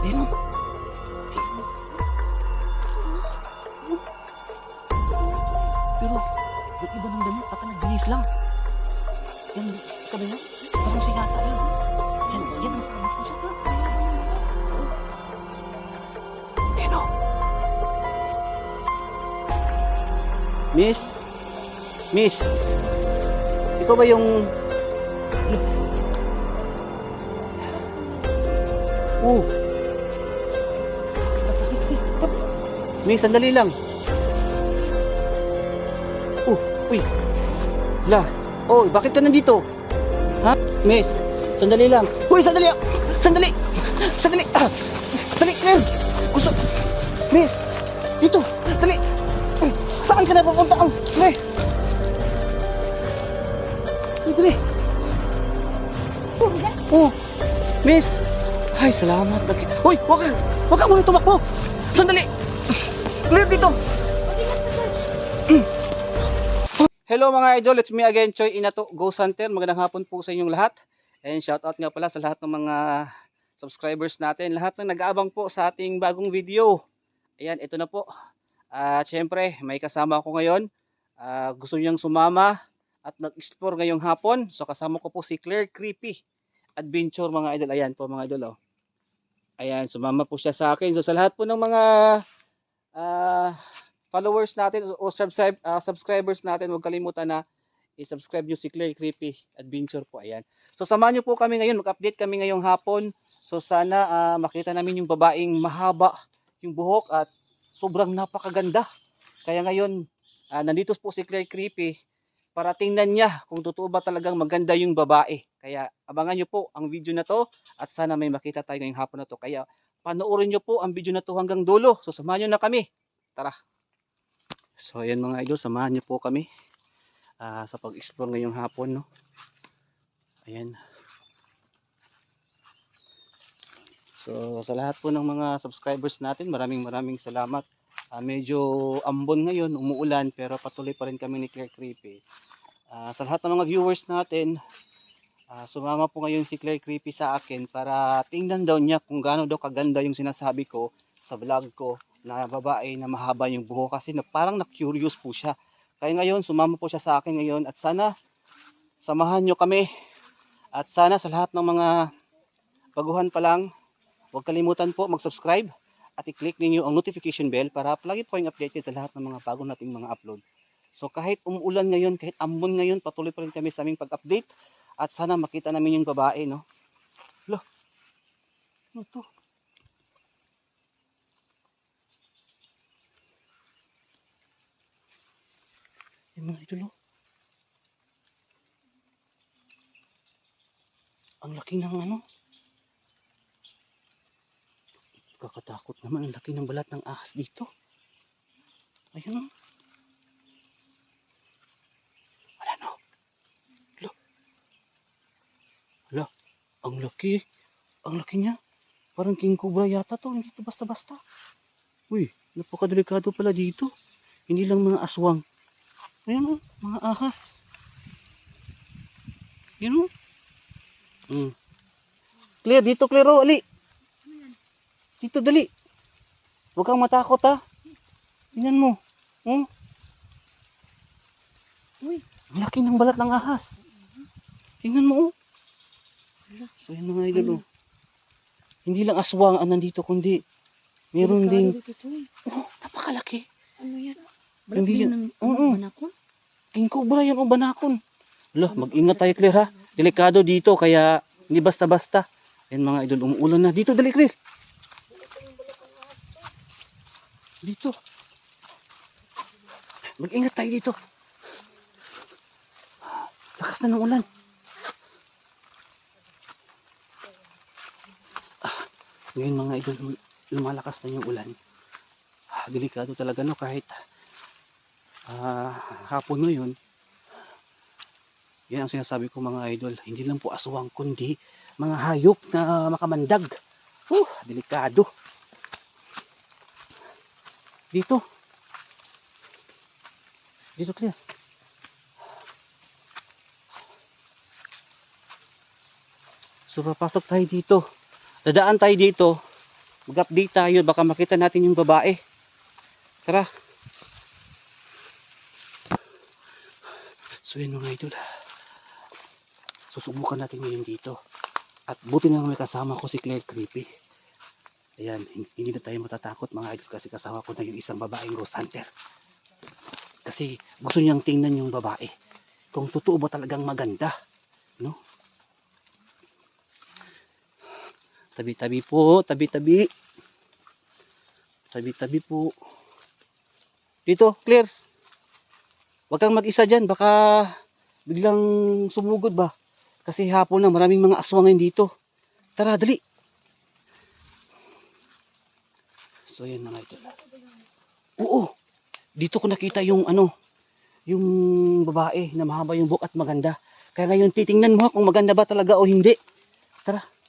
Ayun. Pero, yung iba ng damit, baka nagbihis lang. Yan, sabi niya, parang si Yata yun. Yan, yan, ang sabi ko siya. Ayun o. Miss? Miss? Ikaw ba yung... Oh. Miss, sandali lang. Oh, uy. La. Oh, bakit ka nandito? Ha? Miss, sandali lang. Uy, sandali. Sandali. Sandali. Ah. Dali, Claire. Gusto. Miss, dito. Dali. Uy, saan ka na papunta? Ang, Claire. Uy, dali. Oh, Miss. Ay, salamat. Uy, wag ka. Wag ka muna tumakbo. Sandali. Claire, dito. Hello mga idol, it's me again, Choi Inato, Go Hunter. Magandang hapon po sa inyong lahat. And shout out nga pala sa lahat ng mga subscribers natin. Lahat ng nag-aabang po sa ating bagong video. Ayan, ito na po. At syempre, may kasama ako ngayon. Ah, gusto niyang sumama at mag-explore ngayong hapon. So kasama ko po si Claire Creepy Adventure mga idol. Ayan po mga idol. Oh. Ayan, sumama po siya sa akin. So sa lahat po ng mga ah, followers natin o subscribe, ah, subscribers natin, huwag kalimutan na i-subscribe nyo si Claire Creepy Adventure po. Ayan. So samahan nyo po kami ngayon, mag-update kami ngayong hapon. So sana ah, makita namin yung babaeng mahaba yung buhok at sobrang napakaganda. Kaya ngayon, ah, nandito po si Claire Creepy para tingnan niya kung totoo ba talagang maganda yung babae. Kaya abangan nyo po ang video na to at sana may makita tayo ngayong hapon na to. Kaya panoorin nyo po ang video na to hanggang dulo. So samahan nyo na kami. Tara. So ayan mga idol, samahan niyo po kami ah, sa pag-explore ngayong hapon. No? Ayan. So sa lahat po ng mga subscribers natin, maraming maraming salamat. Ah, medyo ambon ngayon, umuulan, pero patuloy pa rin kami ni Claire Creepy. Ah, sa lahat ng mga viewers natin, ah, sumama po ngayon si Claire Creepy sa akin para tingnan daw niya kung gaano daw kaganda yung sinasabi ko sa vlog ko na babae na mahaba yung buhok kasi na parang na-curious po siya. Kaya ngayon, sumama po siya sa akin ngayon at sana samahan nyo kami at sana sa lahat ng mga baguhan pa lang, huwag kalimutan po mag-subscribe at i-click ninyo ang notification bell para palagi po kayong updated sa lahat ng mga bago nating mga upload. So kahit umuulan ngayon, kahit ambon ngayon, patuloy pa rin kami sa aming pag-update at sana makita namin yung babae, no? Lo, ano to? Yung mga idol, oh. Ang laki ng ano. Kakatakot naman. Ang laki ng balat ng ahas dito. Ayun, oh. Wala, no. Lo. Hala. Ang laki. Ang laki niya. Parang king cobra yata to. Hindi to basta-basta. Uy, napakadelikado pala dito. Hindi lang mga aswang. Ayan o, mga ahas. Yan o. Mm. Clear, dito clear o, ali. Dito, dali. Huwag kang matakot ha. Tingnan mo. Hmm? Uy, ang laki ng balat ng ahas. Tingnan mo oh. So yan mga idol oh. Hindi lang aswang ang nandito kundi meron ding oh, napakalaki. Ano yan? Hindi yan. ng Oo. manakon? King Cobra yan o banakon. Lo, mag-ingat tayo Claire ha. Delikado dito kaya hindi basta-basta. Yan mga idol, umuulan na. Dito dali Claire. Dito. Mag-ingat tayo dito. Lakas na ng ulan. Ngayon mga idol, lumalakas na yung ulan. Ah, Delikado talaga no kahit ah, hapon ngayon, yan ang sinasabi ko mga idol, hindi lang po aswang kundi mga hayop na makamandag. Uh, delikado. Dito. Dito clear. So papasok tayo dito. Dadaan tayo dito Mag-update tayo. Baka makita natin yung babae. Tara. So yun mga idol. Susubukan natin ngayon dito. At buti na lang may kasama ko si Claire Creepy. Ayan, hin- hindi na tayo matatakot mga idol kasi kasama ko na yung isang babaeng ghost hunter. Kasi gusto niyang tingnan yung babae. Kung totoo ba talagang maganda. No? Tabi-tabi po, tabi-tabi. Tabi-tabi po. Dito, Claire. Huwag kang mag-isa dyan. Baka biglang sumugod ba? Kasi hapon na maraming mga aswangin dito. Tara, dali. So, yan mga idol. Oo. Dito ko nakita yung ano, yung babae na mahaba yung buhok at maganda. Kaya ngayon titingnan mo kung maganda ba talaga o hindi. Tara.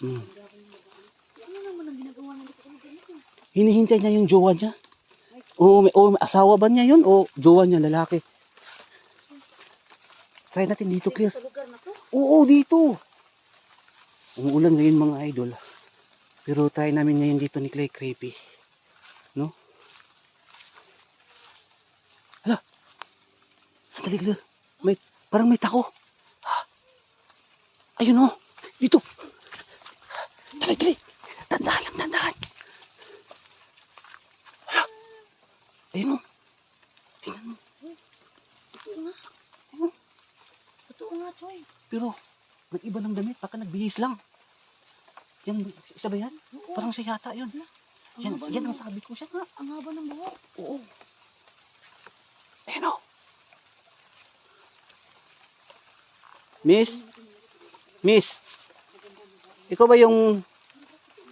Ano naman ang ginagawa ng? Hinihintay niya yung jowa niya. Oo, may, o may asawa ba niya yun? O jowa niya, lalaki? Try natin dito, clear. Oo, dito. Umuulan ngayon mga idol. Pero try namin ngayon dito ni Clay Creepy. No? Hala. Sandali, clear. May, parang may tao. Ha? Ayun o. Dito. Dali, dali. Tandaan lang, tandaan. Hala. Ayun o. Tingnan mo. Totoo nga. Totoo nga, Choy. Pero, nag-iba ng damit. Baka nagbihis lang. Yan, isa ba yan? Oo. Parang siya yata yun. Ang Yan, yan ng ang sabi ko siya. Ang haba ng buhok. Oo. Ayan o. Miss? Miss? Ikaw ba yung...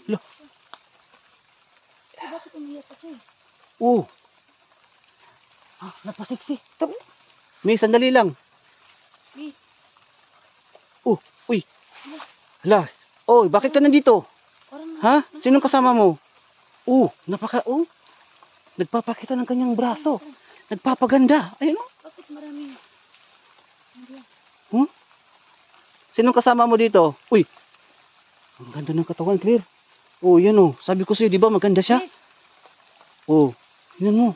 Lo, Eh, bakit umiyak sa Choy? oo. Ah, napasiksi. Tabo. Miss, sandali lang. Miss. Oh, uy. Hala. Oh, bakit ka nandito? Ha? Sinong kasama mo? Oh, napaka... Oh. Nagpapakita ng kanyang braso. Nagpapaganda. Ayun o. Bakit maraming... Hindi. Sinong kasama mo dito? Uy. Ang ganda ng katawan, Claire. Oh, yan oh. Sabi ko sa'yo, di ba maganda siya? Miss. Oh, yan mo.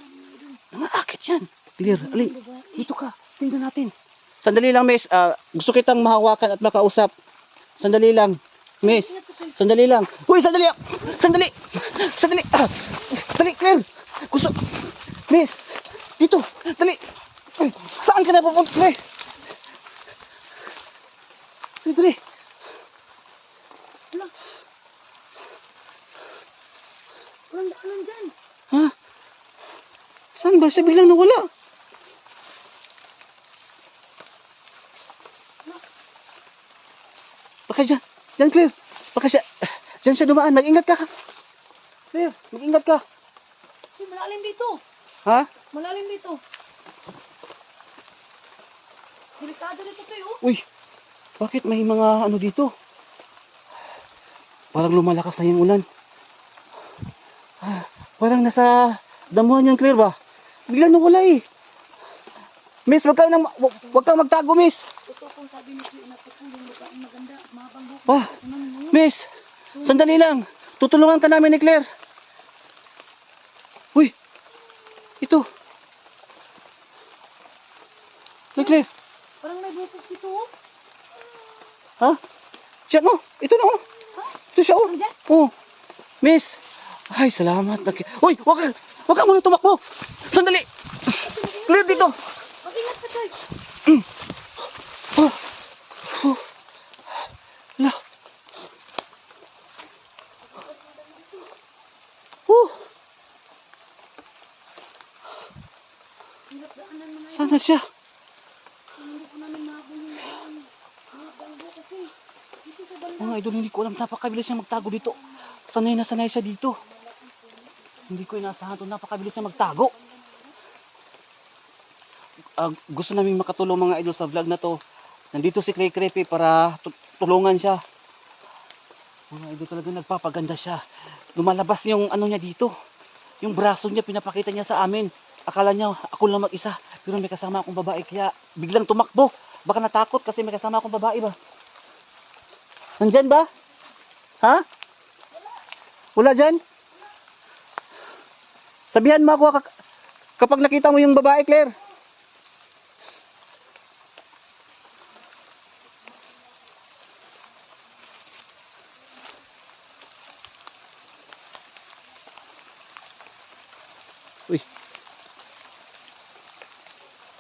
Nangaakit yan. Claire, ali, dito ka. Tingnan natin. Sandali lang, miss. Ah, gusto kitang mahawakan at makausap. Sandali lang. Miss, sandali lang. Uy, sandali! Sandali! Sandali! Ah! Dali, Claire! Gusto... Miss! Dito! Dali! Uy, saan ka na pupunta, Claire? Dali, dali! Dyan. Ha? Saan ba? Siya biglang nawala. Baka dyan. Dyan, Claire. Baka siya... Dyan siya dumaan. Mag-ingat ka. Claire, mag-ingat ka. Choy, malalim dito. Ha? Malalim dito. Delikado dito, Choy, oh. Uy, bakit may mga ano dito? Parang lumalakas na yung ulan. Ah, parang nasa damuhan yung Claire ba? Biglang nawala eh. Miss, wag ka, nang, wag, wag kang magtago, miss. Totoo kung sabi ni Choy na totoo yung babaeng maganda. Ano mo yun? miss, sandali lang. Tutulungan ka namin ni Claire. Uy, ito. Ni Claire, Parang may boses dito, oh. ha? Diyan, oh. Ito na, oh. Ito siya, oh. Oh, miss. Ay, salamat. Naki- Uy, wag ka, wag ka muna tumakbo. Sandali. Clear dito. Mag-ingat ka, Choy. Oh. Oh. Ala. Oh, sana siya. Mga idol, hindi ko alam. Napakabilis niya magtago dito. Sanay na sanay siya dito. Hindi ko inasahan to. Napakabilis niya magtago. Ah, gusto namin makatulong mga idol sa vlog na to. Nandito si Clay Creepy para tu- tulungan siya. Mga idol talaga nagpapaganda siya. Lumalabas yung ano niya dito. Yung braso niya pinapakita niya sa amin. Akala niya ako lang mag-isa. Pero may kasama akong babae kaya biglang tumakbo. Baka natakot kasi may kasama akong babae ba. Nandyan ba? Ha? Wala dyan? Sabihan mo ako kapag nakita mo yung babae, Claire. Uy.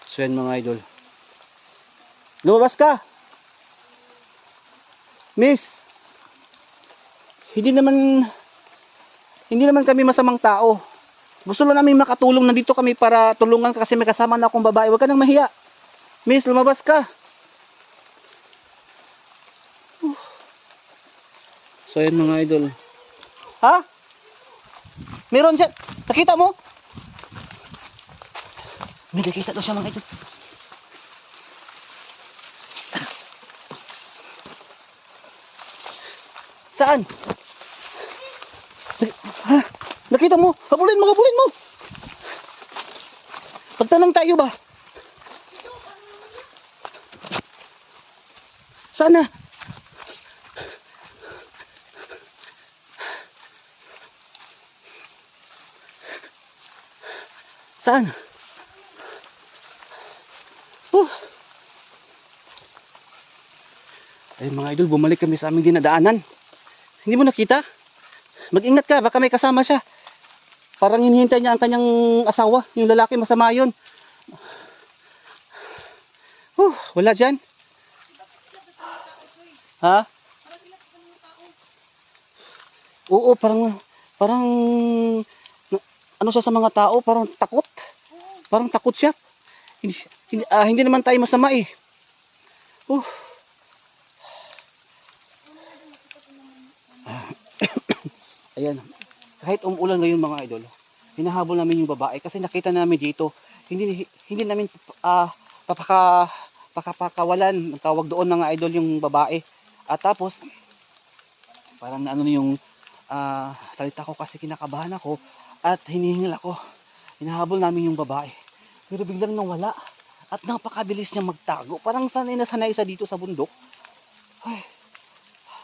So yan mga idol. Lumabas ka! Miss! Hindi naman hindi naman kami masamang tao. Gusto lang namin makatulong. Nandito kami para tulungan ka kasi may kasama na akong babae. Huwag ka nang mahiya. Miss, lumabas ka. Uh. So yun mga idol. Ha? Meron siya. Nakita mo? May nakita daw siya mga idol. Saan? Ha? Nakita mo? Habulin mo, habulin mo! Pagtanong tayo ba? Sana. Saan? Oh. Ay mga idol, bumalik kami sa aming dinadaanan. Hindi mo nakita? Mag-ingat ka, baka may kasama siya. Parang hinihintay niya ang kanyang asawa, yung lalaki masama yun. Oh, wala dyan. Ha? Oo, parang, parang, ano siya sa mga tao, parang takot. Parang takot siya. Hindi, hindi, ah, hindi naman tayo masama eh. Oh. Ayan. Kahit umulan ngayon mga idol, hinahabol namin yung babae kasi nakita namin dito, hindi hindi namin ah papaka pakapakawalan, ang tawag doon mga idol yung babae. At tapos parang ano yung ah, salita ko kasi kinakabahan ako at hinihingil ako. Hinahabol namin yung babae. Pero biglang nawala at napakabilis niya magtago. Parang sanay na sanay siya dito sa bundok. Ay,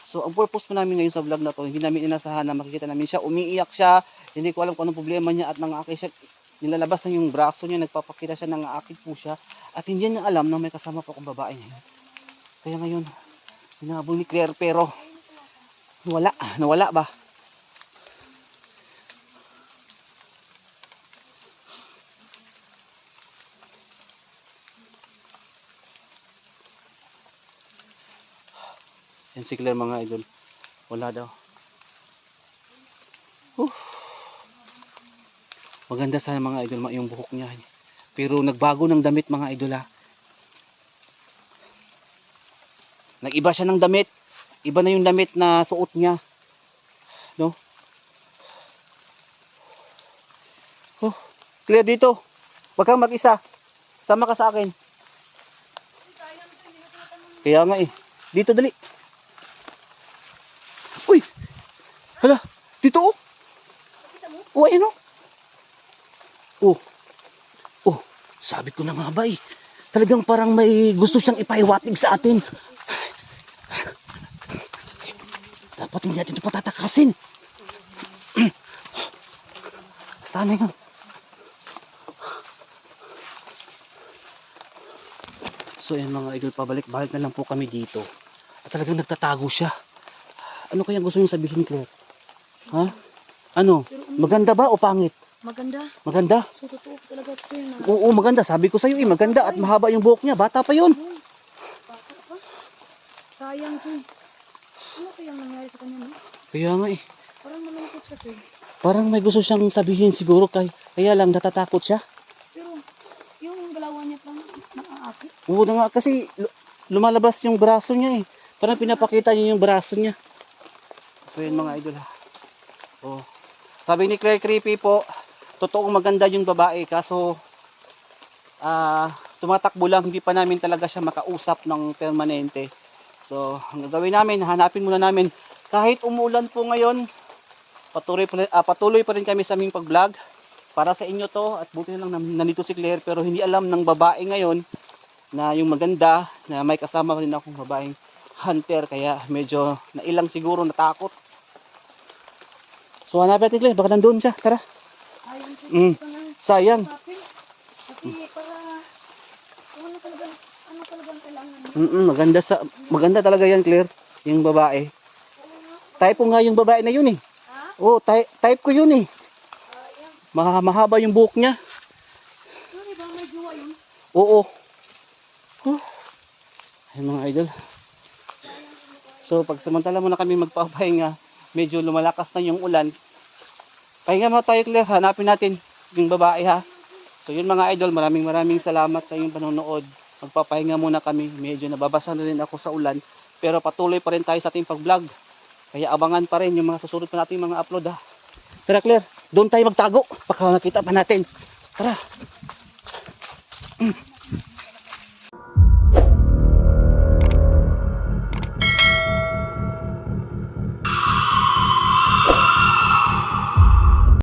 So, ang purpose po namin ngayon sa vlog na to, hindi namin inasahan na makikita namin siya, umiiyak siya, hindi ko alam kung anong problema niya at nangakit siya, nilalabas na yung braso niya, nagpapakita siya, nangakit po siya, at hindi niya alam na may kasama pa akong babae niya. Kaya ngayon, hinabol ni Claire pero, wala, nawala ba? Yan si Claire mga idol. Wala daw. Huh. Maganda sana mga idol yung buhok niya. Pero nagbago ng damit mga idol ha. Nag-iba siya ng damit. Iba na yung damit na suot niya. No? Oh, Claire dito. Huwag kang mag-isa. Sama ka sa akin. Kaya nga eh. Dito dali. Uy! Hala, dito oh. Oh, ayun oh. Oh. Oh, sabi ko na nga ba eh. Talagang parang may gusto siyang ipaiwatig sa atin. Dapat hindi natin ito patatakasin. Sana yun. So yan mga idol, pabalik-balik na lang po kami dito. At talagang nagtatago siya. Ano kaya gusto niyo sabihin, Claire? Ha? Ano? Maganda ba o pangit? Maganda. Maganda? So, totoo talaga ito yun. ah. Oo, maganda. Sabi ko sa iyo, eh, maganda at mahaba yung buhok niya. Bata pa yun. Bata pa. Sayang to. eh. Ano kayang nangyari sa kanya, no? Kaya nga eh. Parang malungkot siya to. eh. Parang may gusto siyang sabihin siguro kay kaya lang natatakot siya. Pero, yung galawan niya parang naaakit. Oo na nga kasi lu- lumalabas yung braso niya eh. Parang pinapakita niya yung braso niya. So yun mga idol ha. Oh. Sabi ni Claire Creepy po, totoong maganda yung babae kaso ah tumatakbo lang hindi pa namin talaga siya makausap ng permanente. So, ang gagawin namin, hanapin muna namin kahit umulan po ngayon, patuloy pa, ah, patuloy pa rin kami sa aming pag-vlog. Para sa inyo to at buti na lang nan- nandito si Claire pero hindi alam ng babae ngayon na yung maganda na may kasama rin akong babaeng hunter kaya medyo nailang siguro natakot. So hanapin natin Claire, baka nandun siya. Tara. Ayun siya. Mm. Sayang. Kasi para, ano talaga, ano talaga ang kailangan niya. Mm maganda sa maganda talaga yan Claire, yung babae. Type ko nga yung babae na yun eh. Ha? Oh, type, type ko yun eh. Maha- mahaba yung buhok niya. Sorry ba, may jowa yun? Oo. Huh. Ay mga idol. So pag samantala muna kami magpapahinga, medyo lumalakas na yung ulan. Pahinga muna tayo Claire, hanapin natin yung babae ha. So yun mga idol, maraming maraming salamat sa inyong panonood. Magpapahinga muna kami, medyo nababasa na rin ako sa ulan. Pero patuloy pa rin tayo sa ating pag-vlog. Kaya abangan pa rin yung mga susunod pa nating mga upload ha. Tara Claire, doon tayo magtago. Baka nakita pa natin. Tara. Mm.